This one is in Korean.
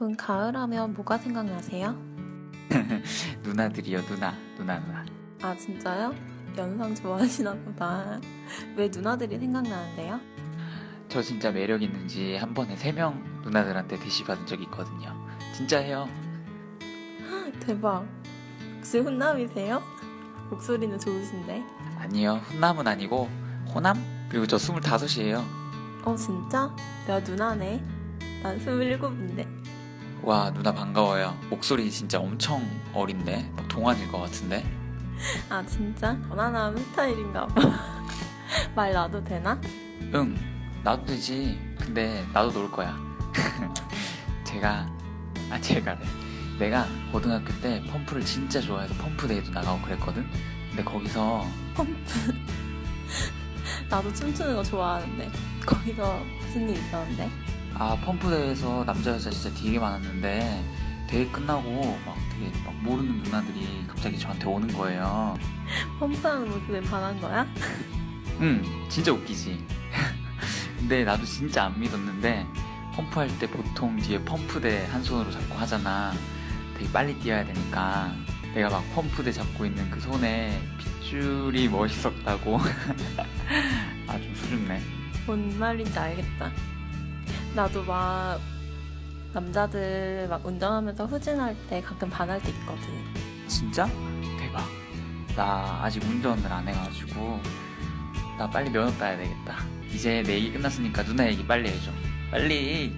분 가을 하면 뭐가 생각나세요? 누나들이요 누나 누나 누나 아 진짜요? 연상 좋아하시나 보다. 왜 누나들이 생각나는데요? 저 진짜 매력 있는지 한 번에 세 명 누나들한테 대시 받은 적이 있거든요 진짜예요 대박. 혹시 훈남이세요? 목소리는 좋으신데. 아니요 훈남은 아니고 호남? 그리고 저 25이에요 어 진짜? 내가 누나네. 난 스물일곱인데. 와 누나 반가워요 목소리 진짜 엄청 어린데 막 동안일 것 같은데 아 진짜? 전화나면 스타일인가 봐. 말 놔도 되나? 응 나도 되지 근데 나도 놀 거야 제가 아 제가래 내가 고등학교 때 펌프를 진짜 좋아해서 펌프대회도 나가고 그랬거든 근데 거기서 펌프. 나도 춤추는 거 좋아하는데. 거기서 무슨 일 있었는데? 아 펌프대회에서 남자 여자 진짜 되게 많았는데 대회 끝나고 막 되게 막 모르는 누나들이 갑자기 저한테 오는 거예요. 펌프하는 모습에 반한 거야? 응 진짜 웃기지. 근데 나도 진짜 안 믿었는데 펌프할 때 보통 뒤에 펌프대 한 손으로 잡고 하잖아. 되게 빨리 뛰어야 되니까 내가 막 펌프대 잡고 있는 그 손에 핏줄이 멋있었다고. 아 좀 수줍네. 뭔 말인지 알겠다. 나도 막 남자들 막 운전하면서 후진할 때 가끔 반할 때 있거든. 진짜? 대박 나 아직 운전을 안 해가지고 나 빨리 면허 따야 되겠다 이제 내 얘기 끝났으니까 누나 얘기 빨리 해줘 빨리